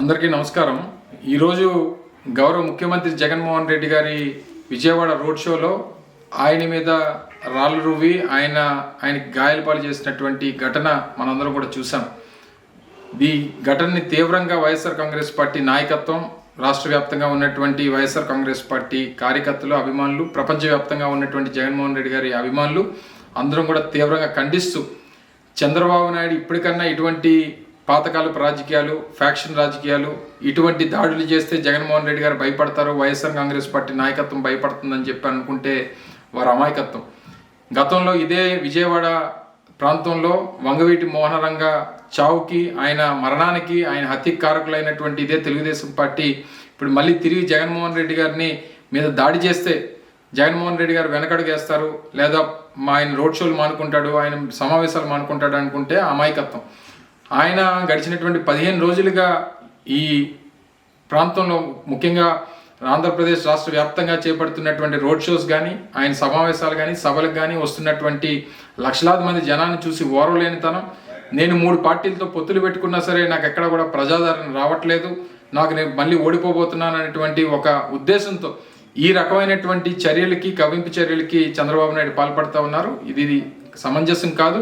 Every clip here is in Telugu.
అందరికీ నమస్కారం. ఈరోజు గౌరవ ముఖ్యమంత్రి జగన్మోహన్ రెడ్డి గారి విజయవాడ రోడ్ షోలో ఆయన మీద రాళ్ళు రువ్వి ఆయన ఆయనకి గాయాలపాలు చేసినటువంటి ఘటన మనందరం కూడా చూసాం ఈ ఘటనని తీవ్రంగా వైఎస్ఆర్ కాంగ్రెస్ పార్టీ నాయకత్వం రాష్ట్ర వ్యాప్తంగా ఉన్నటువంటి వైఎస్ఆర్ కాంగ్రెస్ పార్టీ కార్యకర్తలు అభిమానులు ప్రపంచవ్యాప్తంగా ఉన్నటువంటి జగన్మోహన్ రెడ్డి గారి అభిమానులు అందరం కూడా తీవ్రంగా ఖండిస్తూ చంద్రబాబు నాయుడు ఇప్పటికన్నా ఇటువంటి పాతకాలపు రాజకీయాలు ఫ్యాక్షన్ రాజకీయాలు ఇటువంటి దాడులు చేస్తే జగన్మోహన్ రెడ్డి గారు భయపడతారు వైఎస్ఆర్ కాంగ్రెస్ పార్టీ నాయకత్వం భయపడుతుందని చెప్పి అనుకుంటే వారి అమాయకత్వం. గతంలో ఇదే విజయవాడ ప్రాంతంలో వంగవీటి మోహనరంగ చావుకి ఆయన మరణానికి ఆయన హత్య కారకులైనటువంటి ఇదే తెలుగుదేశం పార్టీ ఇప్పుడు మళ్ళీ తిరిగి జగన్మోహన్ రెడ్డి గారిని మీద దాడి చేస్తే జగన్మోహన్ రెడ్డి గారు వెనకడుగేస్తారు లేదా మా ఆయన రోడ్ షోలు మానుకుంటాడు ఆయన సమావేశాలు మానుకుంటాడు అనుకుంటే అమాయకత్వం. ఆయన గడిచినటువంటి పదిహేను రోజులుగా ఈ ప్రాంతంలో ముఖ్యంగా ఆంధ్రప్రదేశ్ రాష్ట్ర వ్యాప్తంగా చేపడుతున్నటువంటి రోడ్ షోస్ కానీ ఆయన సమావేశాలు కానీ సభలకు కానీ వస్తున్నటువంటి లక్షలాది మంది జనాన్ని చూసి ఓరవలేనితనం నేను మూడు పార్టీలతో పొత్తులు పెట్టుకున్నా సరే నాకు ఎక్కడ కూడా ప్రజాదరణ రావట్లేదు. నాకు నేను మళ్ళీ ఓడిపోబోతున్నాను అనేటువంటి ఒక ఉద్దేశంతో ఈ రకమైనటువంటి చర్యలకి కవింపు చర్యలకి చంద్రబాబు నాయుడు పాల్పడుతూ ఉన్నారు. ఇది సమంజసం కాదు.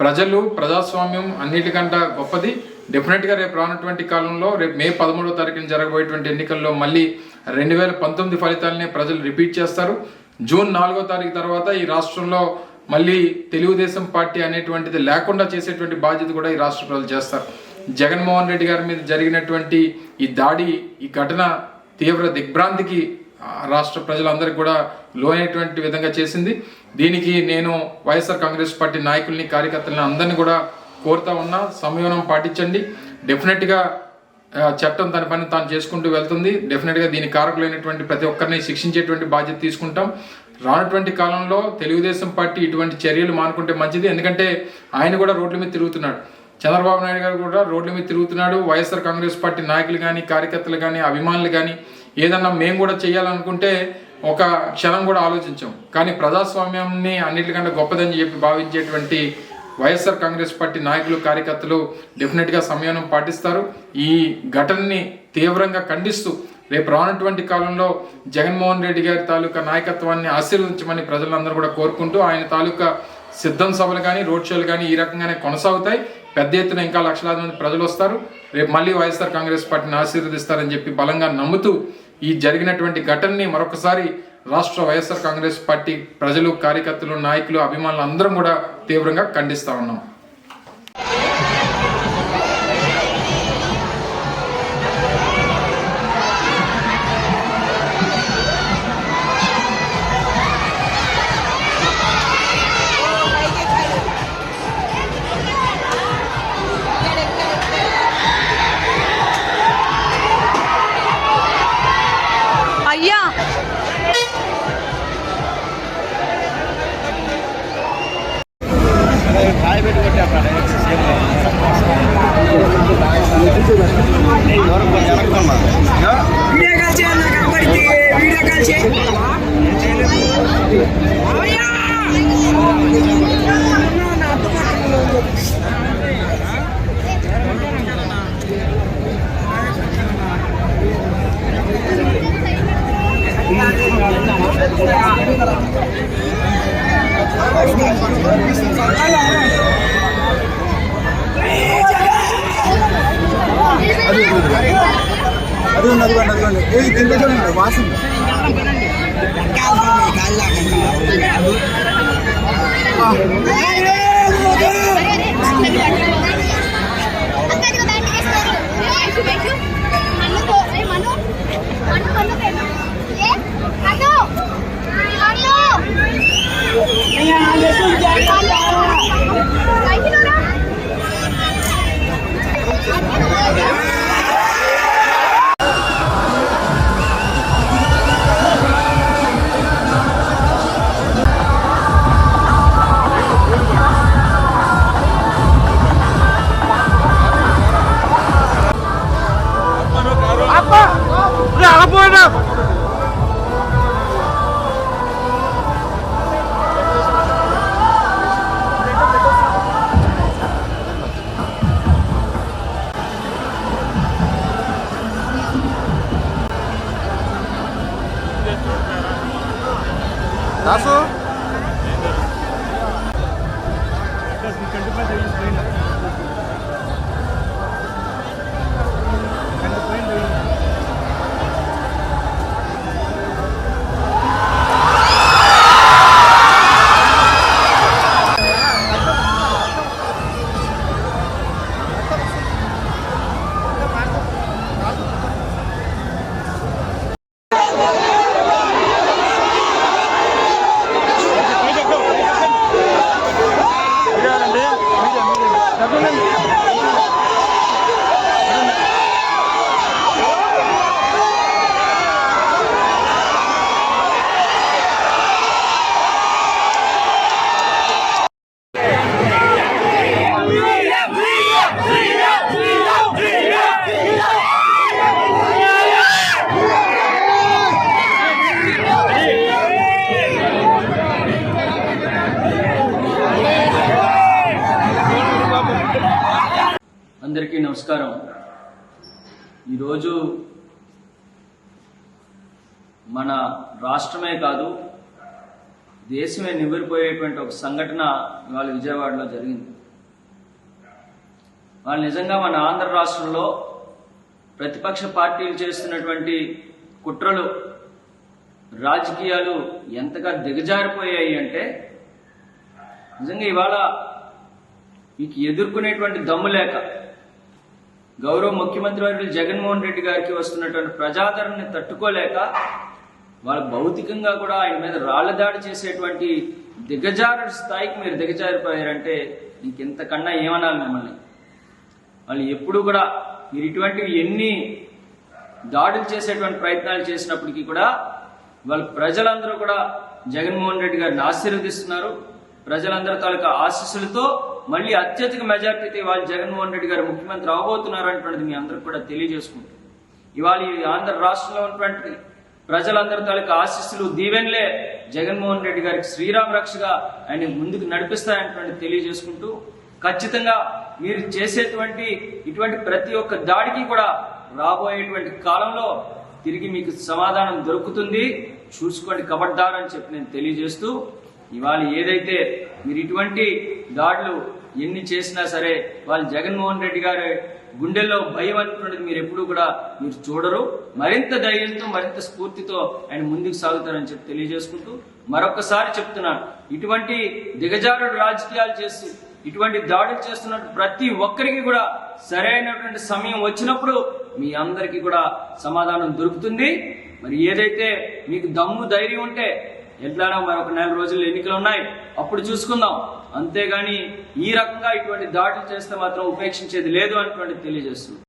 ప్రజలు ప్రజాస్వామ్యం అన్నిటికంటే గొప్పది. డెఫినెట్గా రేపు రానటువంటి కాలంలో రేపు మే పదమూడవ తారీఖున జరగబోయేటువంటి ఎన్నికల్లో మళ్ళీ రెండు వేల పంతొమ్మిది ఫలితాలనే ప్రజలు రిపీట్ చేస్తారు. జూన్ నాలుగో తారీఖు తర్వాత ఈ రాష్ట్రంలో మళ్ళీ తెలుగుదేశం పార్టీ అనేటువంటిది లేకుండా చేసేటువంటి బాధ్యత కూడా ఈ రాష్ట్ర ప్రజలు చేస్తారు. జగన్మోహన్ రెడ్డి గారి మీద జరిగినటువంటి ఈ దాడి ఈ ఘటన తీవ్ర దిగ్భ్రాంతికి రాష్ట్ర ప్రజలందరికీ కూడా లోనైనటువంటి విధంగా చేసింది. దీనికి నేను వైఎస్ఆర్ కాంగ్రెస్ పార్టీ నాయకుల్ని కార్యకర్తలని అందరినీ కూడా కోరుతా ఉన్నా సంయమనం పాటించండి. డెఫినెట్గా చట్టం తన పని తాను చేసుకుంటూ వెళ్తుంది. డెఫినెట్గా దీని కారకులైనటువంటి ప్రతి ఒక్కరిని శిక్షించేటువంటి బాధ్యత తీసుకుంటాం. రానటువంటి కాలంలో తెలుగుదేశం పార్టీ ఇటువంటి చర్యలు మానుకుంటే మంచిది. ఎందుకంటే ఆయన కూడా రోడ్ల మీద తిరుగుతున్నాడు. చంద్రబాబు నాయుడు గారు కూడా రోడ్ల మీద తిరుగుతున్నాడు. వైఎస్ఆర్ కాంగ్రెస్ పార్టీ నాయకులు కానీ కార్యకర్తలు కానీ అభిమానులు కానీ ఏదన్నా మేము కూడా చేయాలనుకుంటే ఒక క్షణం కూడా ఆలోచించాం. కానీ ప్రజాస్వామ్యాన్ని అన్నిటికంటే గొప్పదని చెప్పి భావించేటువంటి వైఎస్ఆర్ కాంగ్రెస్ పార్టీ నాయకులు కార్యకర్తలు డెఫినెట్గా సంయమనం పాటిస్తారు. ఈ ఘటనని తీవ్రంగా ఖండిస్తూ రేపు రానటువంటి కాలంలో జగన్మోహన్ రెడ్డి గారి తాలూకా నాయకత్వాన్ని ఆశీర్వదించమని ప్రజలందరూ కూడా కోరుకుంటూ ఆయన తాలూకా సిద్ధం సభలు కానీ రోడ్ షోలు కానీ ఈ రకంగానే కొనసాగుతాయి. పెద్ద ఎత్తున ఇంకా లక్షలాది మంది ప్రజలు వస్తారు. రేపు మళ్ళీ వైఎస్ఆర్ కాంగ్రెస్ పార్టీని ఆశీర్వదిస్తారని చెప్పి బలంగా నమ్ముతూ ఈ జరిగినటువంటి ఘటనని మరొకసారి రాష్ట్ర వైఎస్ఆర్ కాంగ్రెస్ పార్టీ ప్రజలు కార్యకర్తలు నాయకులు అభిమానులు అందరం కూడా తీవ్రంగా ఖండిస్తా ఉన్నాం. అది ఉంది అది ఉంది అది ఉంది ఏ దీంట్లో చూడండి వాసన ఆ Tá Lasso. ఈరోజు మన రాష్ట్రమే కాదు దేశమే నివ్వరిపోయేటువంటి ఒక సంఘటన ఇవాళ విజయవాడలో జరిగింది. వాళ్ళు నిజంగా మన ఆంధ్ర రాష్ట్రంలో ప్రతిపక్ష పార్టీలు చేస్తున్నటువంటి కుట్రలు రాజకీయాలు ఎంతగా దిగజారిపోయాయి అంటే నిజంగా ఇవాళ మీకు ఎదుర్కొనేటువంటి దమ్ము లేక గౌరవ ముఖ్యమంత్రి వర్యులు జగన్మోహన్ రెడ్డి గారికి వస్తున్నటువంటి ప్రజాదరణని తట్టుకోలేక వాళ్ళు భౌతికంగా కూడా ఆయన మీద రాళ్ళ దాడి చేసేటువంటి దిగజారు స్థాయికి మీరు దిగజారిపోయారంటే ఇంకెంతకన్నా ఏమనాలి మిమ్మల్ని? వాళ్ళు ఎప్పుడు కూడా మీరు ఇటువంటివి ఎన్ని దాడులు చేసేటువంటి ప్రయత్నాలు చేసినప్పటికీ కూడా వాళ్ళ ప్రజలందరూ కూడా జగన్మోహన్ రెడ్డి గారిని ఆశీర్వదిస్తున్నారు. ప్రజలందరి తాలూకా ఆశీస్సులతో మళ్ళీ అత్యధిక మెజార్టీతో ఇవాళ జగన్మోహన్ రెడ్డి గారు ముఖ్యమంత్రి అవబోతున్నారు అనేటువంటిది మీ అందరికి కూడా తెలియజేసుకుంటాం ఇవాళ ఈ ఆంధ్ర రాష్ట్రంలో ఉన్నటువంటి ప్రజలందరి తాలూకా ఆశీస్సులు దీవెన్లే జగన్మోహన్ రెడ్డి గారికి శ్రీరామ్ రక్షగా ఆయన ముందుకు నడిపిస్తాయన్నటువంటి తెలియజేసుకుంటూ ఖచ్చితంగా మీరు చేసేటువంటి ఇటువంటి ప్రతి ఒక్క దాడికి కూడా రాబోయేటువంటి కాలంలో తిరిగి మీకు సమాధానం దొరుకుతుంది. చూసుకోండి కబడ్దారు అని చెప్పి నేను తెలియజేస్తూ ఇవాళ ఏదైతే మీరు ఇటువంటి దాడులు ఎన్ని చేసినా సరే వాళ్ళు జగన్మోహన్ రెడ్డి గారి గుండెల్లో భయం అనుకున్నది మీరు ఎప్పుడు కూడా మీరు చూడరు. మరింత ధైర్యంతో మరింత స్ఫూర్తితో ఆయన ముందుకు సాగుతారని చెప్పి తెలియజేసుకుంటూ మరొకసారి చెప్తున్నాను. ఇటువంటి దిగజారుడు రాజకీయాలు చేసి ఇటువంటి దాడులు చేస్తున్న ప్రతి ఒక్కరికి కూడా సరైనటువంటి సమయం వచ్చినప్పుడు మీ అందరికీ కూడా సమాధానం దొరుకుతుంది. మరి ఏదైతే మీకు దమ్ము ధైర్యం ఉంటే ఎట్లానో మరొక నెల రోజులు ఎన్నికలు ఉన్నాయి. అప్పుడు చూసుకుందాం. అంతేగాని ఈ రకంగా ఇటువంటి దాడులు చేస్తే మాత్రం ఉపేక్షించేది లేదు అన్నటువంటి తెలియజేస్తుంది.